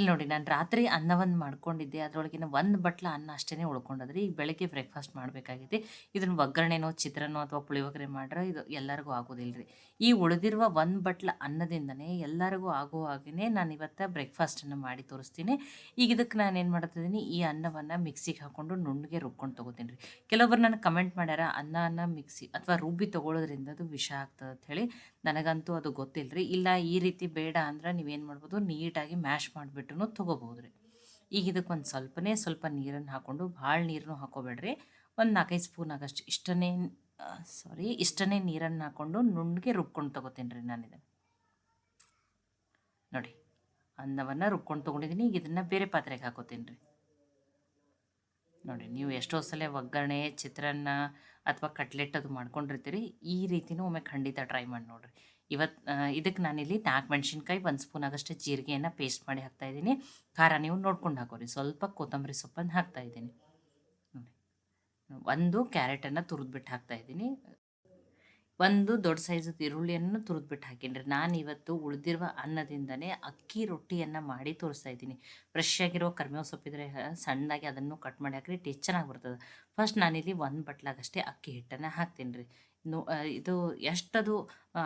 ಇಲ್ಲಿ ನೋಡಿ, ನಾನು ರಾತ್ರಿ ಅನ್ನವನ್ನು ಮಾಡ್ಕೊಂಡಿದ್ದೆ. ಅದರೊಳಗಿನ ಒಂದು ಬಟ್ಲ ಅನ್ನ ಅಷ್ಟೇ ಉಳ್ಕೊಂಡದ್ರಿ. ಈಗ ಬೆಳಗ್ಗೆ ಬ್ರೇಕ್ಫಾಸ್ಟ್ ಮಾಡಬೇಕಾಗಿದೆ ಇದನ್ನು ಒಗ್ಗರಣೆನೋ ಚಿತ್ರನೋ ಅಥವಾ ಪುಳಿಯೋಗರೆ ಮಾಡ್ರೆ ಇದು ಎಲ್ಲರಿಗೂ ಆಗೋದಿಲ್ಲ ಈ ಉಳಿದಿರುವ ಒಂದು ಬಟ್ಲ ಅನ್ನದಿಂದನೇ ಎಲ್ಲರಿಗೂ ಆಗೋ ಹಾಗೆಯೇ ನಾನು ಇವತ್ತು ಬ್ರೇಕ್ಫಾಸ್ಟನ್ನು ಮಾಡಿ ತೋರಿಸ್ತೀನಿ. ಈಗ ಇದಕ್ಕೆ ನಾನು ಏನು ಮಾಡ್ತಿದ್ದೀನಿ, ಈ ಅನ್ನವನ್ನು ಮಿಕ್ಸಿಗೆ ಹಾಕ್ಕೊಂಡು ನುಣ್ಣಗೆ ರುಬ್ಕೊಂಡು ತೊಗೋತೀನಿ ರೀ ಕೆಲವೊಬ್ರು ನನಗೆ ಕಮೆಂಟ್ ಮಾಡ್ಯಾರ, ಅನ್ನ ಮಿಕ್ಸಿ ಅಥವಾ ರುಬ್ಬಿ ತೊಗೊಳೋದ್ರಿಂದ ಅದು ವಿಷ ಆಗ್ತದೆ ಹೇಳಿ. ನನಗಂತೂ ಅದು ಗೊತ್ತಿಲ್ಲ ರೀ ಇಲ್ಲ ಈ ರೀತಿ ಬೇಡ ಅಂದ್ರೆ ನೀವೇನು ಮಾಡ್ಬೋದು, ನೀಟಾಗಿ ಮ್ಯಾಶ್ ಮಾಡಿಬಿಟ್ಟು ತೊಗೋಬೋದು ರೀ ಈಗ ಇದಕ್ಕೆ ಒಂದು ಸ್ವಲ್ಪನೇ ಸ್ವಲ್ಪ ನೀರನ್ನು ಹಾಕ್ಕೊಂಡು ಭಾಳ ನೀರನ್ನು ಹಾಕೋಬೇಡ್ರಿ. ಒಂದು ನಾಲ್ಕೈದು ಸ್ಪೂನ್ ಆಗಷ್ಟು ಇಷ್ಟನೇ ಸಾರಿ ಇಷ್ಟನೇ ನೀರನ್ನು ಹಾಕ್ಕೊಂಡು ನುಣ್ಣಗೆ ರುಬ್ಕೊಂಡು ತೊಗೋತೀನಿ ರೀ ನಾನು ಇದನ್ನು. ನೋಡಿ, ಅನ್ನವನ್ನು ರುಬ್ಕೊಂಡು ತೊಗೊಂಡಿದ್ದೀನಿ ಈಗ ಇದನ್ನು ಬೇರೆ ಪಾತ್ರೆಗೆ ಹಾಕೋತೀನಿ ರೀ ನೋಡಿ, ನೀವು ಎಷ್ಟೋ ಸಲ ಒಗ್ಗರಣೆ, ಚಿತ್ರಾನ್ನ ಅಥವಾ ಕಟ್ಲೆಟ್ ಅದು ಮಾಡ್ಕೊಂಡಿರ್ತೀರಿ, ಈ ರೀತಿನೂ ಒಮ್ಮೆ ಖಂಡಿತ ಟ್ರೈ ಮಾಡಿ ನೋಡಿರಿ. ಇವತ್ತು ಇದಕ್ಕೆ ನಾನಿಲ್ಲಿ ನಾಲ್ಕು ಮೆಣಸಿನ್ಕಾಯಿ, ಒಂದು ಸ್ಪೂನ್ ಆಗಷ್ಟು ಜೀರಿಗೆಯನ್ನು ಪೇಸ್ಟ್ ಮಾಡಿ ಹಾಕ್ತಾಯಿದ್ದೀನಿ ಖಾರ ನೀವು ನೋಡ್ಕೊಂಡು ಹಾಕೋರಿ. ಸ್ವಲ್ಪ ಕೊತ್ತಂಬರಿ ಸೊಪ್ಪನ್ನು ಹಾಕ್ತಾ ಇದ್ದೀನಿ. ಒಂದು ಕ್ಯಾರೆಟನ್ನು ತುರಿದ್ಬಿಟ್ಟು ಹಾಕ್ತಾಯಿದ್ದೀನಿ ಒಂದು ದೊಡ್ಡ ಸೈಜದ ಈರುಳ್ಳಿಯನ್ನು ತುರಿದ್ಬಿಟ್ಟು ಹಾಕೀನಿ ನಾನು ಇವತ್ತು ಉಳಿದಿರುವ ಅನ್ನದಿಂದನೇ ಅಕ್ಕಿ ರೊಟ್ಟಿಯನ್ನು ಮಾಡಿ ತೋರಿಸ್ತಾ ಇದ್ದೀನಿ. ಫ್ರೆಶ್ ಆಗಿರೋ ಕರ್ಮೇವು ಸೊಪ್ಪಿದ್ರೆ ಸಣ್ಣದಾಗಿ ಅದನ್ನು ಕಟ್ ಮಾಡಿ ಹಾಕಿರಿ ಟೇಸ್ಟ್ ಚೆನ್ನಾಗಿ ಬರ್ತದೆ. ಫಸ್ಟ್ ನಾನಿಲ್ಲಿ ಒಂದು ಬಟ್ಲಾಗಷ್ಟೇ ಅಕ್ಕಿ ಹಿಟ್ಟನ್ನು ಹಾಕ್ತೀನಿ ರೀ ನೋ ಇದು ಎಷ್ಟದು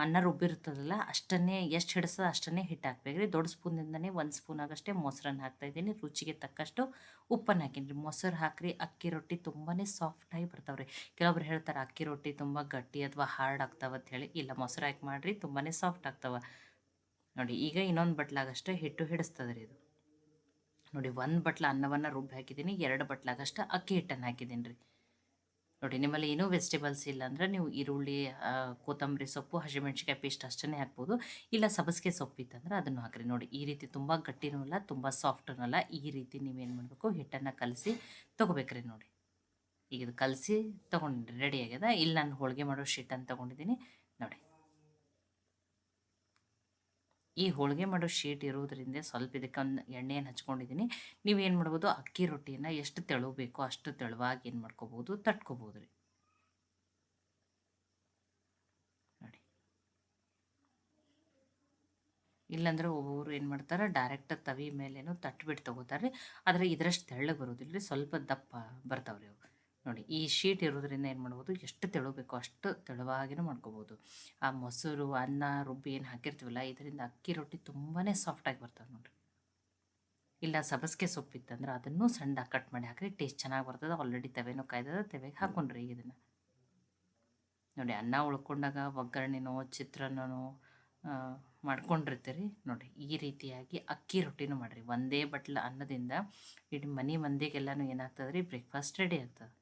ಅನ್ನ ರುಬ್ಬಿರ್ತದಲ್ಲ ಅಷ್ಟನ್ನೇ, ಎಷ್ಟು ಹಿಡಿಸ್ತದೆ ಅಷ್ಟನ್ನೇ ಹಿಟ್ಟು ಹಾಕ್ಬೇಕು ರೀ ದೊಡ್ಡ ಸ್ಪೂನಿಂದನೇ ಒಂದು ಸ್ಪೂನ್ ಆಗಷ್ಟೇ ಮೊಸರನ್ನು ಹಾಕ್ತಾಯಿದ್ದೀನಿ ರುಚಿಗೆ ತಕ್ಕಷ್ಟು ಉಪ್ಪನ್ನು ಹಾಕೀನಿ. ರೀ, ಮೊಸರು ಹಾಕಿರಿ, ಅಕ್ಕಿ ರೊಟ್ಟಿ ತುಂಬಾ ಸಾಫ್ಟಾಗಿ ಬರ್ತಾವೆ ರೀ ಕೆಲವೊಬ್ರು ಹೇಳ್ತಾರೆ, ಅಕ್ಕಿ ರೊಟ್ಟಿ ತುಂಬ ಗಟ್ಟಿ ಅಥವಾ ಹಾರ್ಡ್ ಆಗ್ತಾವ ಅಂತ ಹೇಳಿ. ಇಲ್ಲ, ಮೊಸರು ಹಾಕಿ ಮಾಡಿರಿ ತುಂಬಾ ಸಾಫ್ಟ್ ಆಗ್ತಾವೆ. ನೋಡಿ, ಈಗ ಇನ್ನೊಂದು ಬಟ್ಲಾಗಷ್ಟೇ ಹಿಟ್ಟು ಹಿಡಿಸ್ತದೆ ರೀ ಇದು. ನೋಡಿ, ಒಂದು ಬಟ್ಲ ಅನ್ನವನ್ನು ರುಬ್ಬಿ ಹಾಕಿದ್ದೀನಿ ಎರಡು ಬಟ್ಲಾಗಷ್ಟು ಅಕ್ಕಿ ಹಿಟ್ಟನ್ನು ಹಾಕಿದ್ದೀನಿ ರೀ ನೋಡಿ, ನಿಮ್ಮಲ್ಲಿ ಏನೂ ವೆಜಿಟೇಬಲ್ಸ್ ಇಲ್ಲ ಅಂದರೆ ನೀವು ಈರುಳ್ಳಿ ಕೊತ್ತಂಬರಿ ಸೊಪ್ಪು ಹಸಿಮೆಣ್ಸಿಕಾಯಿ ಪೇಸ್ಟ್ ಅಷ್ಟೇ ಹಾಕ್ಬೋದು. ಇಲ್ಲ ಸಬಸಿಗೆ ಸೊಪ್ಪು ಇತ್ತಂದ್ರೆ ಅದನ್ನು ಹಾಕಿರಿ. ನೋಡಿ, ಈ ರೀತಿ ತುಂಬ ಗಟ್ಟಿನೂ ಅಲ್ಲ, ತುಂಬ ಸಾಫ್ಟೂ ಅಲ್ಲ. ಈ ರೀತಿ ನೀವೇನು ಮಾಡಬೇಕು, ಹಿಟ್ಟನ್ನು ಕಲಸಿ ತೊಗೋಬೇಕ್ರಿ ನೋಡಿ. ಈಗ ಇದು ಕಲಸಿ ತೊಗೊಂಡ್ರಿ ರೆಡಿ ಆಗ್ಯದ. ಇಲ್ಲಿ ನಾನು ಹೋಳಿಗೆ ಮಾಡೋ ಶೀಟನ್ನು ತೊಗೊಂಡಿದ್ದೀನಿ. ನೋಡಿ. ಈ ಹೋಳಿಗೆ ಮಾಡೋ ಶೀಟ್ ಇರೋದ್ರಿಂದ ಸ್ವಲ್ಪ ಇದಕ್ಕೆ ಒಂದು ಎಣ್ಣೆಯನ್ನು ಹಚ್ಕೊಂಡಿದ್ದೀನಿ. ನೀವೇನು ಮಾಡ್ಬೋದು? ಅಕ್ಕಿ ರೊಟ್ಟಿಯನ್ನು ಎಷ್ಟು ತೆಳು ಅಷ್ಟು ತೆಳುವಾಗಿ ಏನು ಮಾಡ್ಕೋಬೋದು? ತಟ್ಕೋಬೋದು ರೀ. ನೋಡಿ. ಇಲ್ಲಾಂದ್ರೆ ಒಬ್ಬೊಬ್ರು ಏನು ಮಾಡ್ತಾರೆ? ಡೈರೆಕ್ಟ್ ತವಿ ಮೇಲೇನು ತಟ್ಬಿಟ್ಟು ತೊಗೋತಾರೆ ಆದರೆ ಇದರಷ್ಟು ತೆಳ್ಳಗೆ ಬರೋದಿಲ್ಲ ರೀ ಸ್ವಲ್ಪ ದಪ್ಪ ಬರ್ತಾವ್ರಿ ಅವು. ನೋಡಿ, ಈ ಶೀಟ್ ಇರೋದ್ರಿಂದ ಏನು ಮಾಡ್ಬೋದು? ಎಷ್ಟು ತೆಳುಬೇಕು, ಅಷ್ಟು ತೆಳುವಾಗಿನೂ ಮಾಡ್ಕೋಬೋದು. ಆ ಮೊಸರು, ಅನ್ನ, ರುಬ್ಬಿ ಏನು ಹಾಕಿರ್ತೀವಲ್ಲ, ಇದರಿಂದ ಅಕ್ಕಿ ರೊಟ್ಟಿ ತುಂಬಾ ಸಾಫ್ಟಾಗಿ ಬರ್ತವೆ ನೋಡಿರಿ. ಇಲ್ಲ ಸಬಸ್ಗೆ ಸೊಪ್ಪಿತ್ತಂದ್ರೆ ಅದನ್ನು ಸಣ್ಣ ಕಟ್ ಮಾಡಿ ಹಾಕ್ರಿ ಟೇಸ್ಟ್ ಚೆನ್ನಾಗಿ ಬರ್ತದೆ. ಆಲ್ರೆಡಿ ತವೆನೂ ಕಾಯ್ದದ, ತವೆಗೆ ಹಾಕೊಂಡ್ರಿ ಇದನ್ನು ನೋಡಿ, ಅನ್ನ ಉಳ್ಕೊಂಡಾಗ ಒಗ್ಗರಣೆನೋ, ಚಿತ್ರಾನ್ನನೋ ಮಾಡ್ಕೊಂಡಿರ್ತೀರಿ. ನೋಡಿ, ಈ ರೀತಿಯಾಗಿ ಅಕ್ಕಿ ರೊಟ್ಟಿನೂ ಮಾಡಿರಿ. ಒಂದೇ ಬಟ್ಲ ಅನ್ನದಿಂದ ಇಡೀ ಮನೆ ಮಂದಿಗೆಲ್ಲನೂ ಏನಾಗ್ತದೆ ರೀ ಬ್ರೇಕ್ಫಾಸ್ಟ್ ರೆಡಿ ಆಗ್ತದೆ.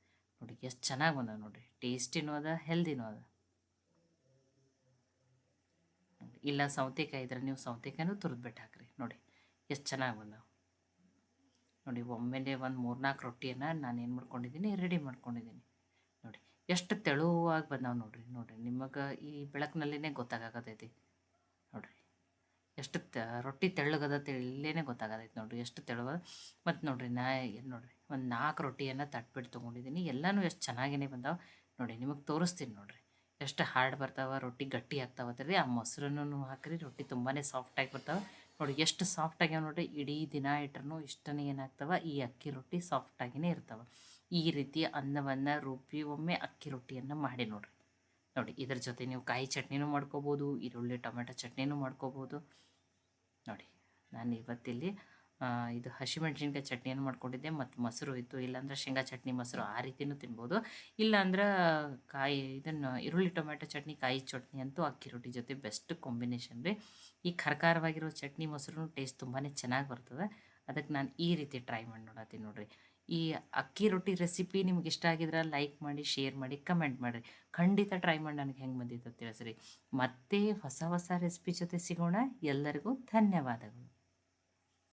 ನೋಡಿ, ಎಷ್ಟು ಚೆನ್ನಾಗಿ ಬಂದವ ನೋಡಿರಿ ಟೇಸ್ಟಿನೂ ಅದ ಹೆಲ್ದಿನೂ ಅದ. ಇಲ್ಲ ಸೌತೆಕಾಯಿ ಇದ್ರೆ ನೀವು ಸೌತೆಕಾಯಿನೂ ತುರಿದ್ಬಿಟ್ಟು ಹಾಕ್ರಿ ನೋಡಿ. ಎಷ್ಟು ಚೆನ್ನಾಗಿ ಬಂದವು. ನೋಡಿ, ಒಮ್ಮೆಲೆ ಒಂದು ಮೂರ್ನಾಲ್ಕು ರೊಟ್ಟಿಯನ್ನು ನಾನು ಏನು ಮಾಡ್ಕೊಂಡಿದ್ದೀನಿ ರೆಡಿ ಮಾಡ್ಕೊಂಡಿದ್ದೀನಿ. ನೋಡಿ, ಎಷ್ಟು ತೆಳುವಾಗಿ ಬಂದಾವೆ ನೋಡಿರಿ ನೋಡಿರಿ. ನಿಮಗೆ ಈ ಬೆಳಕಿನಲ್ಲಿನೇ ಗೊತ್ತಾಗತೈತಿ ನೋಡಿರಿ, ಎಷ್ಟು ತ, ರೊಟ್ಟಿ ತೆಳ್ಳಗದ ತೆಳ್ಳೇ ಗೊತ್ತಾಗತೈತಿ ನೋಡಿರಿ, ಎಷ್ಟು ತೆಳುವ. ಮತ್ತು ನೋಡಿರಿ, ನಾ ಏನು ನೋಡಿರಿ. ಒಂದು ನಾಲ್ಕು ರೊಟ್ಟಿಯನ್ನು ತಟ್ಬಿಟ್ಟು ತೊಗೊಂಡಿದ್ದೀನಿ ಎಲ್ಲನೂ ಎಷ್ಟು ಚೆನ್ನಾಗೇ ಬಂದಾವೆ. ನೋಡಿ, ನಿಮಗೆ ತೋರಿಸ್ತೀನಿ ನೋಡಿರಿ. ಎಷ್ಟು ಹಾರ್ಡ್ ಬರ್ತಾವೆ, ರೊಟ್ಟಿ ಗಟ್ಟಿ ಆಗ್ತಾವತ್ತರಿ ಆ ಮೊಸರನ್ನು ಹಾಕಿರಿ, ರೊಟ್ಟಿ ತುಂಬಾ ಸಾಫ್ಟಾಗಿ ಬರ್ತಾವೆ. ನೋಡಿ, ಎಷ್ಟು ಸಾಫ್ಟಾಗ್ಯಾವ ನೋಡಿರಿ. ಇಡೀ ದಿನ ಇಟ್ರೂ ಇಷ್ಟನೇ ಏನಾಗ್ತವೆ, ಈ ಅಕ್ಕಿ ರೊಟ್ಟಿ ಸಾಫ್ಟಾಗಿಯೇ ಇರ್ತವೆ. ಈ ರೀತಿ ಅನ್ನವನ್ನು ರುಬ್ಬಿ ಒಮ್ಮೆ ಅಕ್ಕಿ ರೊಟ್ಟಿಯನ್ನು ಮಾಡಿ ನೋಡಿರಿ. ನೋಡಿ, ಇದ್ರ ಜೊತೆ ನೀವು ಕಾಯಿ ಚಟ್ನಿನೂ ಮಾಡ್ಕೋಬೋದು, ಈರುಳ್ಳಿ, ಟೊಮೆಟೊ ಚಟ್ನಿನೂ ಮಾಡ್ಕೋಬೋದು. ನೋಡಿ, ನಾನು ಇವತ್ತಿಲ್ಲಿ ಇದು ಹಸಿಮೆಣ್ಸಿನ್ಕಾಯಿ ಚಟ್ನಿಯನ್ನು ಮಾಡ್ಕೊಂಡಿದ್ದೆ, ಮತ್ತು ಮೊಸರು ಇತ್ತು. ಇಲ್ಲಾಂದ್ರೆ ಶೇಂಗಾ ಚಟ್ನಿ ಮೊಸರು ಆ ರೀತಿಯೂ ತಿನ್ಬೋದು. ಇಲ್ಲಾಂದ್ರೆ ಕಾಯಿ, ಇದನ್ನು ಈರುಳ್ಳಿ ಟೊಮೆಟೊ ಚಟ್ನಿ, ಕಾಯಿ ಚಟ್ನಿ ಅಂತೂ ಅಕ್ಕಿ ರೊಟ್ಟಿ ಜೊತೆ ಬೆಸ್ಟ್ ಕಾಂಬಿನೇಷನ್ ರೀ. ಈ ಖರ್ಕಾರವಾಗಿರೋ ಚಟ್ನಿ ಮೊಸರು ಟೇಸ್ಟ್ ತುಂಬಾ ಚೆನ್ನಾಗಿ ಬರ್ತದೆ. ಅದಕ್ಕೆ ನಾನು ಈ ರೀತಿ ಟ್ರೈ ಮಾಡಿ ನೋಡತ್ತೀನಿ ನೋಡಿರಿ. ಈ ಅಕ್ಕಿ ರೊಟ್ಟಿ ರೆಸಿಪಿ ನಿಮ್ಗೆ ಇಷ್ಟ ಆಗಿದ್ರೆ ಲೈಕ್ ಮಾಡಿ, ಶೇರ್ ಮಾಡಿ, ಕಮೆಂಟ್ ಮಾಡಿರಿ. ಖಂಡಿತ ಟ್ರೈ ಮಾಡಿ, ನನಗೆ ಹೆಂಗೆ ಬಂದಿತ್ತು ತಿಳಿಸ್ರಿ. ಮತ್ತೆ ಹೊಸ ಹೊಸ ರೆಸಿಪಿ ಜೊತೆ ಸಿಗೋಣ. ಎಲ್ಲರಿಗೂ ಧನ್ಯವಾದಗಳು.